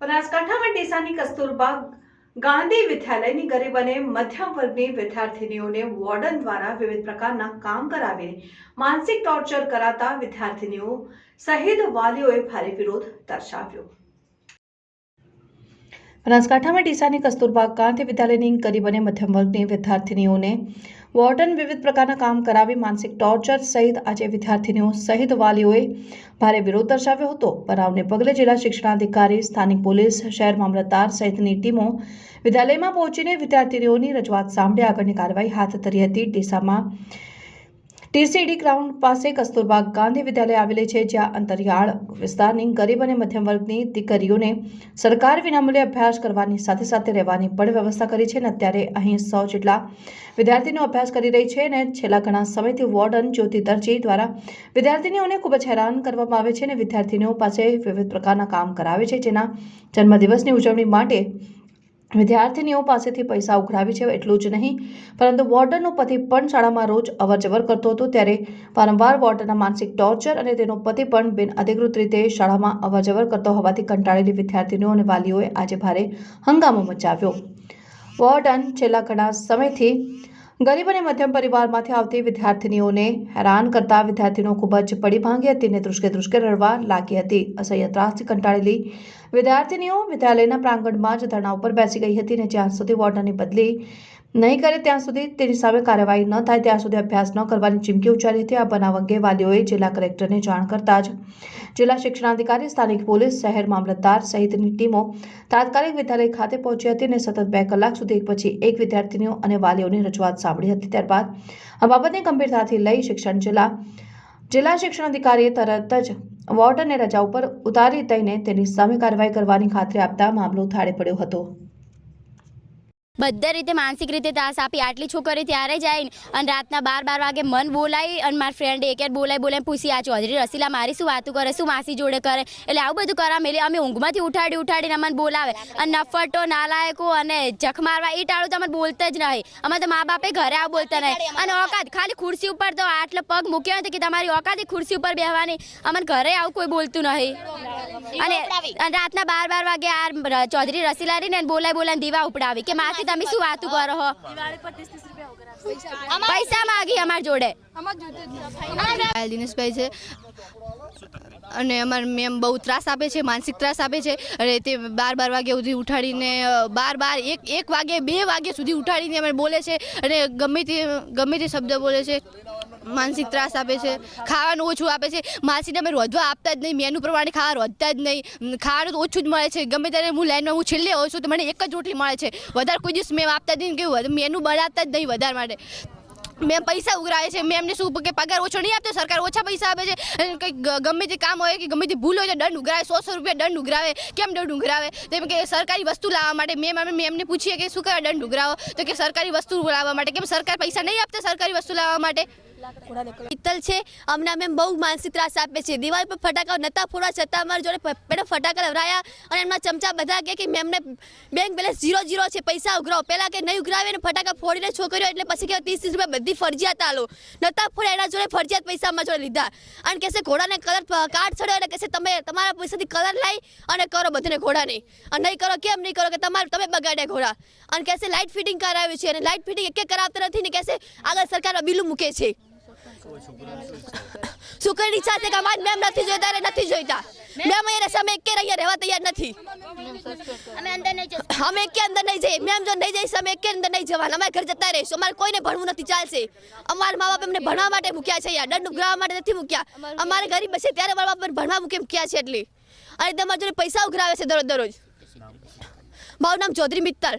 બનાસકાંઠામાં ડીસાની કસ્તુરબા ગાંધી વિદ્યાલયની ગરીબ અને મધ્યમ વર્ગની વિદ્યાર્થીનીઓને વોર્ડન દ્વારા વિવિધ પ્રકારના કામ કરાવીને માનસિક ટોર્ચર કરાતા વિદ્યાર્થીનીઓ સહિત વાલીઓએ ભારે વિરોધ દર્શાવ્યો. બનાસકાંઠામાં ડીસાની કસ્તુરબા ગાંધી વિદ્યાલયની ગરીબ અને મધ્યમ વર્ગની વિદ્યાર્થીનીઓને વોર્ડન વિવિધ પ્રકારના કામ કરાવી માનસિક ટોર્ચર સહિત આજે વિદ્યાર્થીનીઓ સહિત વાલીઓએ ભારે વિરોધ દર્શાવ્યો હતો. બનાવને પગલે જિલ્લા શિક્ષણાધિકારી, સ્થાનિક પોલીસ, શહેર મામલતદાર સહિતની ટીમો વિદ્યાલયમાં પહોંચીને વિદ્યાર્થીનીઓની રજૂઆત સાંભળી આગળની કાર્યવાહી હાથ ધરી હતી. ડીસામાં ટીસીડી ગ્રાઉન્ડ પાસે કસ્તુરબા ગાંધી વિદ્યાલય આવેલી છે, જ્યાં અંતરિયાળ વિસ્તારની ગરીબ અને મધ્યમ વર્ગની દીકરીઓને સરકાર વિનામૂલ્યે અભ્યાસ કરવાની સાથે સાથે રહેવાની પણ વ્યવસ્થા કરી છે અને અત્યારે અહીં સો જેટલા વિદ્યાર્થીનો અભ્યાસ કરી રહી છે અને છેલ્લા ઘણા સમયથી વોર્ડન જ્યોતિ દરજી દ્વારા વિદ્યાર્થીનીઓને ખૂબ જ હેરાન કરવામાં આવે છે અને વિદ્યાર્થીનીઓ પાસે વિવિધ પ્રકારના કામ કરાવે છે, જેના જન્મદિવસની ઉજવણી માટે વિદ્યાર્થીનીઓ પાસેથી પૈસા ઉઘરાવી છે, એટલું જ નહીં. પરંતુ વોર્ડનનો પતિ પણ શાળામાં રોજ અવરજવર કરતો હતો, ત્યારે વારંવાર વોર્ડનના માનસિક ટોર્ચર અને તેનો પતિ પણ બિન અધિકૃત રીતે શાળામાં અવરજવર કરતો હોવાથી કંટાળેલી વિદ્યાર્થીનીઓ અને વાલીઓએ આજે ભારે હંગામો મચાવ્યો. વોર્ડન છેલ્લા ઘણા સમયથી ગરીબ અને મધ્યમ પરિવારમાંથી આવતી વિદ્યાર્થીનીઓને હેરાન કરતા વિદ્યાર્થીનો ખૂબ જ પડી ભાંગી હતી અને ધ્રુસકે ધ્રુસકે રડવા લાગી હતી. અસહ્ય ત્રાસથી કંટાળેલી વિદ્યાર્થીનીઓ વિદ્યાલયના પ્રાંગણમાં જ ધરણા ઉપર બેસી ગઈ હતી અને જ્યાં સુધી વોર્ડનની બદલી નહીં કરે ત્યાં સુધી તેની સામે કાર્યવાહી ન થાય, ત્યાં સુધી અભ્યાસ ન કરવાની ચીમકી ઉચ્ચારી હતી. આ બનાવ અંગે વાલીઓએ જિલ્લા કલેક્ટરને જાણ કરતા જ જિલ્લા શિક્ષણાધિકારી, સ્થાનિક પોલીસ, શહેર મામલતદાર સહિતની ટીમો તાત્કાલિક વિદ્યાલય ખાતે પહોંચી હતી અને સતત બે કલાક સુધી એક પછી એક વિદ્યાર્થીનીઓ અને વાલીઓની રજૂઆત સાંભળી હતી. ત્યારબાદ આ બાબતને ગંભીરતાથી લઈ શિક્ષણ જિલ્લા જિલ્લા શિક્ષણાધિકારીએ તરત જ વોર્ડને રજા ઉપર ઉતારી દઈને તેની સામે કાર્યવાહી કરવાની ખાતરી આપતા મામલો થાળે પડ્યો હતો. બધા રીતે માનસિક રીતે ત્રાસ આપી આટલી છોકરી ત્યારે જાય અને રાતના બાર બાર વાગે મન બોલાવી અને મારા ફ્રેન્ડ એક યાર બોલાવી પૂછી, આ ચૌધરી રસીલા મારી શું વાતું કરે? શું માસી જોડે કરે? એટલે આવું બધું કરા મેલી અમે ઊંઘમાંથી ઉઠાડી, ઉઠાડીને અમને બોલાવે. અને નફટો નાલાયકો અને જખ મારવા એ ટાળું તો અમને બોલતા જ નહીં. અમે તો મા બાપે ઘરે આવું બોલતા નહીં. અને ઓકાત, ખાલી ખુરશી ઉપર તો આટલો પગ મૂક્યો નથી કે તમારી ઓકાત ખુરશી ઉપર બેહવાની. અમને ઘરે આવું કોઈ બોલતું નહીં. અને રાતના બાર બાર વાગે આ ચૌધરી રસીલા રહીને બોલાય બોલાય દીવા ઉપડાવી કે માસી તમે શું વાતું કરો છો પૈસા માગી અમાર જોડે. દિનેશભાઈ છે. અને અમારા મેમ બહુ ત્રાસ આપે છે, માનસિક ત્રાસ આપે છે. અને તે બાર બાર વાગ્યા સુધી ઉઠાડીને બાર બાર, એક એક વાગે, બે વાગ્યા સુધી ઉઠાડીને અમે બોલે છે અને ગમે તે ગમે તે શબ્દ બોલે છે, માનસિક ત્રાસ આપે છે, ખાવાનું ઓછું આપે છે. માસીને અમે રોધવા આપતા જ નહીં, મેનુ પ્રમાણે ખાવા રોધતા જ નહીં. ખાવાનું તો ઓછું જ મળે છે. ગમે ત્યારે હું લાઈનમાં હું છેલ્લે હોઉં છું તો મને એક જ રોટલી મળે છે. વધારે કોઈ દિવસ મેમ આપતા જ નહીં, કે મેનુ બનાવતા જ નહીં વધારે માટે. મેમ પૈસા ઉઘરાવે છે મેમને શું કે પગાર ઓછો નહીં આપતો, સરકાર ઓછા પૈસા આપે છે. કંઈક ગમે તે કામ હોય કે ગમે તે ભૂલ હોય તો દંડ ઉઘરાવે સો સો રૂપિયા દંડ ઉઘરાવે. કેમ દંડ ઉઘરાવે? એમ કે સરકારી વસ્તુ લાવવા માટે મેમ અમે મેમને પૂછીએ કે શું કરવા દંડ ઉઘરાવો? તો કે સરકારી વસ્તુ લાવવા માટે. કેમ સરકાર પૈસા નહીં આપતા સરકારી વસ્તુ લાવવા માટે? પિત્તલ છે. અમને અમે બહુ માનસિક ત્રાસ આપે છે. દિવાલ પર ફટાકા નતા ફોડવા, છતાં અમારા જોડે પેલા ફટાકા લવરાયા અને એમના ચમચા બધા કહે કે મેમને બેંક બેલેન્સ ઝીરો ઝીરો છે. પૈસા ઉઘરાવો. પહેલાં કે નહીં ઉઘરાવે ને ફટાકા ફોડીને છોકરીઓ એટલે પછી કે ત્રીસ ત્રીસ રૂપિયા બધી ફરજિયાત આલો. નતા ફોડ્યા, એના જોડે ફરજિયાત પૈસા અમારા જોડે લીધા. અને કહેશે ઘોડાને કલર કાર્ડ ચડ્યો એટલે કહેશે, તમે તમારા પૈસાથી કલર લાવી અને કરો બધાને ઘોડાને. અને નહીં કરો, કેમ નહીં કરો કે તમારે તમે બગાડ્યા ઘોડા. અને કહેશે લાઇટ ફિટિંગ કરાવ્યું છે. અને લાઇટ ફિટિંગ એક કરાવતા નથી ને કહેશે, આગળ સરકારમાં બિલું મૂકે છે. સુકરની સાથે અમારે મેમ નથી જોઈતા રે નથી જોઈતા. મેમ અહીંયા સામે એકે અહીંયા રહેવા તૈયાર નથી. અમે અંદર નહીં જશું. અમે એકે અંદર નહીં જઈએ. મેમ જો નહીં જઈશ અમે એકે અંદર નહીં જવાના. અમારે ઘર જતા રહીશું. અમારે કોઈને ભણવું નથી ચાલશે. અમારા મા બાપ એમને ભણવા માટે મૂક્યા છે અહીંયા દંડ ઉઘરાવવા માટે નથી મૂક્યા. અમારે ગરીબ હશે ત્યારે મારા બાપ ભણવા મૂકે મૂક્યા છે એટલી. અને તમારા જોડે પૈસા ઉઘરાવે છે દરરોજ દરરોજ. મારું નામ ચૌધરી મિત્તલ